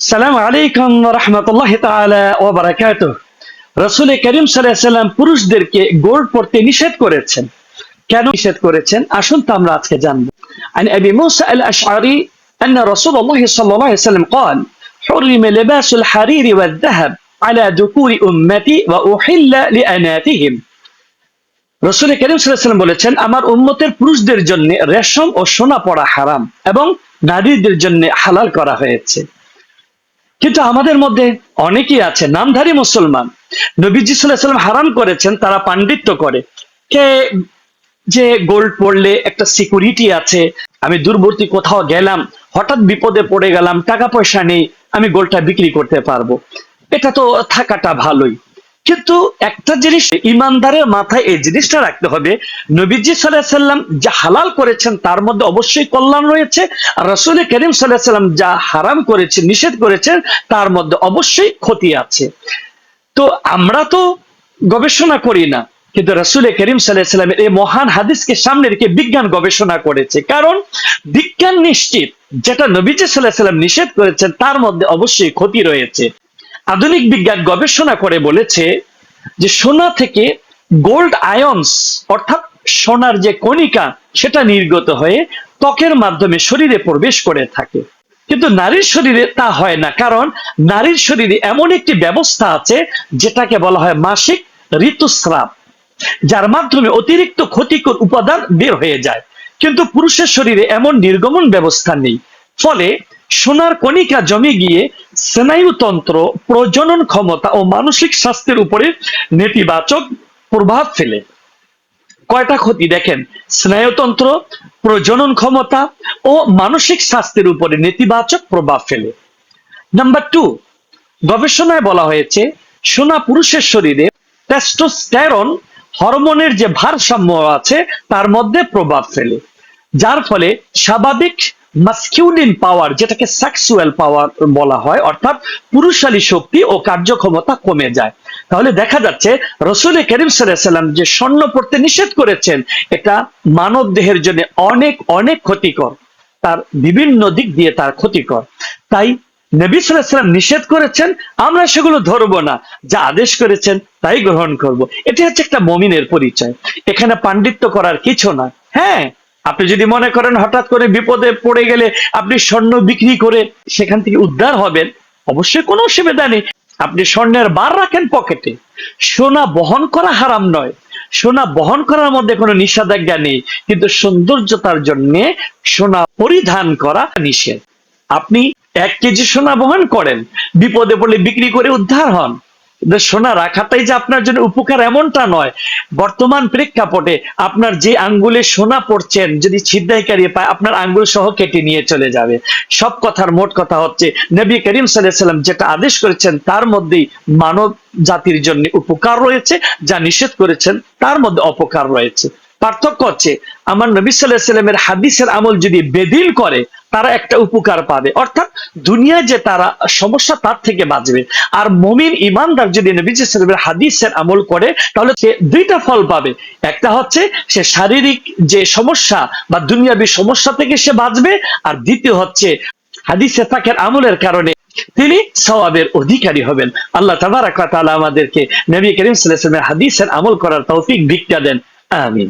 সালাম আলাইকুম রহমতুল্লাহ ওবরাকাত রসুল করিম সাল্লাম পুরুষদেরকে গোল্ড পরতে নিষেধ করেছেন কেন নিষেধ করেছেন আসুন তো আমরা আজকে জানবো عن ابي موسى الاشعري ان رسول الله صلى الله عليه وسلم قال حرم لباس الحرير والذهب على ذكور امتي واحل لاناتهم রসুল করিম সাল্লাম বলেছেন আমার উম্মতের পুরুষদের জন্য রেশম ও সোনা পরা হারাম এবং নারীদের জন্য হালাল করা হয়েছে কিন্তু আমাদের মধ্যে অনেকেই আছে, নামধারী মুসলমান। নবীজি সাল্লাম হারাম করেছেন, তারা পাণ্ডিত্য করে। কে যে গোল্ড পড়লে একটা সিকিউরিটি আছে, আমি দূরবর্তী কোথাও গেলাম, হঠাৎ বিপদে পড়ে গেলাম, টাকা পয়সা নেই, আমি গোল্ডটা বিক্রি করতে পারব। এটা তো থাকাটা ভালোই। কিন্তু একটা জিনিস ইমানদারের মাথায় এই জিনিসটা রাখতে হবে। নবীজি সাল্লাহ সাল্লাম যা হালাল করেছেন তার মধ্যে অবশ্যই কল্যাণ রয়েছে। আর রসুল করিম সাল্লাহ সাল্লাম যা হারাম করেছেন নিষেধ করেছেন, তার মধ্যে অবশ্যই ক্ষতি আছে। তো আমরা তো গবেষণা করি না, কিন্তু রসুল করিম সাল্লাহ সাল্লামের এই মহান হাদিসকে সামনে রেখে বিজ্ঞান গবেষণা করেছে। কারণ বিজ্ঞান নিশ্চিত, যেটা নবীজি সাল্লাহ সাল্লাম নিষেধ করেছেন, তার মধ্যে অবশ্যই ক্ষতি রয়েছে। আধুনিক বিজ্ঞান গবেষণা করে বলেছে যে সোনা থেকে গোল্ড আয়নস অর্থাৎ সোনার যে কণিকা, সেটা নির্গত হয়ে ত্বকের মাধ্যমে শরীরে প্রবেশ করে থাকে। কিন্তু নারীর শরীরে তা হয় না, কারণ নারীর শরীরে এমন একটি ব্যবস্থা আছে, যেটাকে বলা হয় মাসিক ঋতুস্রাব, যার মাধ্যমে অতিরিক্ত ক্ষতিকর উপাদান বের হয়ে যায়। কিন্তু পুরুষের শরীরে এমন নির্গমন ব্যবস্থা নেই। ফলে সোনার কণিকা জমে গিয়ে স্নায়ুতন্ত্র, প্রজনন ক্ষমতা ও মানসিক স্বাস্থ্যের উপরে নেতিবাচক প্রভাব ফেলে। কয়টা ক্ষতি দেখেন? স্নায়ুতন্ত্র, প্রজনন ক্ষমতা ও মানসিক স্বাস্থ্যের উপরে নেতিবাচক প্রভাব ফেলে। নাম্বার টু, গবেষণায় বলা হয়েছে, সোনা পুরুষের শরীরে টেস্টোস্টেরন হরমোনের যে ভারসাম্য আছে, তার মধ্যে প্রভাব ফেলে, যার ফলে স্বাভাবিক মাস্কিউলিন পাওয়ার যেটাকে সেক্সুয়াল পাওয়ার বলা হয়, অর্থাৎ পুরুষালী শক্তি ও কার্যক্ষমতা কমে যায়। তাহলে দেখা যাচ্ছে, রসুল করিম সাল্লাম যে স্বর্ণ পড়তে নিষেধ করেছেন, এটা মানব দেহের জন্য অনেক অনেক ক্ষতিকর। তার বিভিন্ন দিক দিয়ে তার ক্ষতিকর। তাই নবী সাল্লাম নিষেধ করেছেন, আমরা সেগুলো ধরবো না। যা আদেশ করেছেন, তাই গ্রহণ করব। এটি হচ্ছে একটা মমিনের পরিচয়। এখানে পাণ্ডিত্য করার কিছু না হ্যাঁ আপনি যদি মনে করেন হঠাৎ করে বিপদে পড়ে গেলে আপনি স্বর্ণ বিক্রি করে সেখান থেকে উদ্ধার হবেন, অবশ্যই কোনো অসুবিধা নেই। আপনি স্বর্ণের বার রাখেন পকেটে। সোনা বহন করা হারাম নয়। সোনা বহন করার মধ্যে কোনো নিষেধাজ্ঞা নেই। কিন্তু সৌন্দর্যতার জন্য সোনা পরিধান করা নিষেধ। আপনি এক কেজি সোনা বহন করেন, বিপদে পড়লে বিক্রি করে উদ্ধার হন। কিন্তু সোনা রাখাটাই যে আপনার জন্য উপকার এমনটা নয়। বর্তমান প্রেক্ষাপটে আপনার যে আঙ্গুলে সোনা পড়ছেন, যদি ছিদ্দাইকারী পায়, আপনার আঙ্গুল সহ কেটে নিয়ে চলে যাবে। সব কথার মোট কথা হচ্ছে, নবী করিম সাল্লাম যেটা আদেশ করেছেন, তার মধ্যেই মানব জাতির জন্য উপকার রয়েছে, যা নিষেধ করেছেন, তার মধ্যে অপকার রয়েছে। পার্থক্য হচ্ছে, আমার নবী সাল্লাহ সাল্লামের হাদিসের আমল যদি বেদিল করে, তারা একটা উপকার পাবে। অর্থাৎ দুনিয়ায় যে তারা সমস্যা তার থেকে বাঁচবে। আর মমিন ইমানদার যদি নবী সাল্লামের হাদিসের আমল করে, তাহলে সে দুইটা ফল পাবে। একটা হচ্ছে, সে শারীরিক যে সমস্যা বা দুনিয়াবী সমস্যা থেকে সে বাঁচবে। আর দ্বিতীয় হচ্ছে, হাদিসে তাকের আমলের কারণে তিনি সওয়াবের অধিকারী হবেন। আল্লাহ তাবারাক তাআলা আমাদেরকে নবী করিম সাল্লাল্লাহু আলাইহি হাদিসের আমল করার তৌফিক ভিক্ষা দেন। আমিন।